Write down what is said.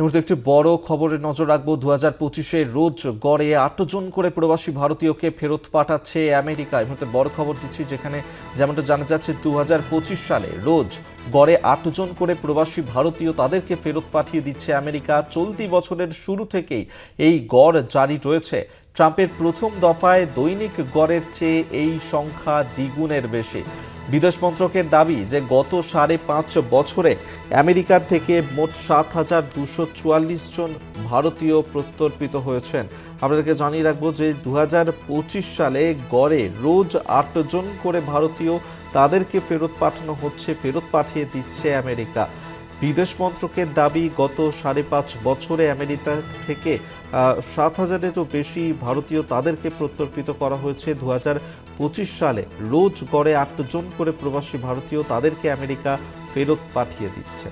মুহূর্তে একটি বড় খবরে নজর রাখব। দু হাজার পঁচিশে রোজ গড়ে আটজন করে প্রবাসী ভারতীয়কে ফেরত পাঠাচ্ছে আমেরিকা। মুহূর্তে বড় খবর দিচ্ছি যেখানে যেমনটা জানা যাচ্ছে দু হাজার পঁচিশ সালে রোজ গড়ে আটজন করে প্রবাসী ভারতীয় তাদেরকে ফেরত পাঠিয়ে দিচ্ছে আমেরিকা। চলতি বছরের শুরু থেকেই এই গড় জারি রয়েছে। ট্রাম্পের প্রথম দফায় দৈনিক গড়ের চেয়ে এই সংখ্যা দ্বিগুণের বেশি। বিদেশ মন্ত্রকের দাবি যে গত সাড়ে পাঁচ বছরে আমেরিকার থেকে মোট সাত হাজার দুশো চুয়াল্লিশ জন ভারতীয় প্রত্যর্পিত হয়েছেন। আপনাদেরকে জানিয়ে রাখব যে দু হাজার পঁচিশ সালে গড়ে রোজ আটজন করে ভারতীয় তাদেরকে ফেরত পাঠানো হচ্ছে, ফেরত পাঠিয়ে দিচ্ছে আমেরিকা। বিদেশ মন্ত্রকের দাবি, গত সাড়ে পাঁচ বছরে আমেরিকা থেকে সাত হাজারেরও বেশি ভারতীয় তাদেরকে প্রত্যর্পিত করা হয়েছে। দু পঁচিশ সালে রোজ গড়ে আটজন করে প্রবাসী ভারতীয় তাদেরকে আমেরিকা ফেরত পাঠিয়ে দিচ্ছে।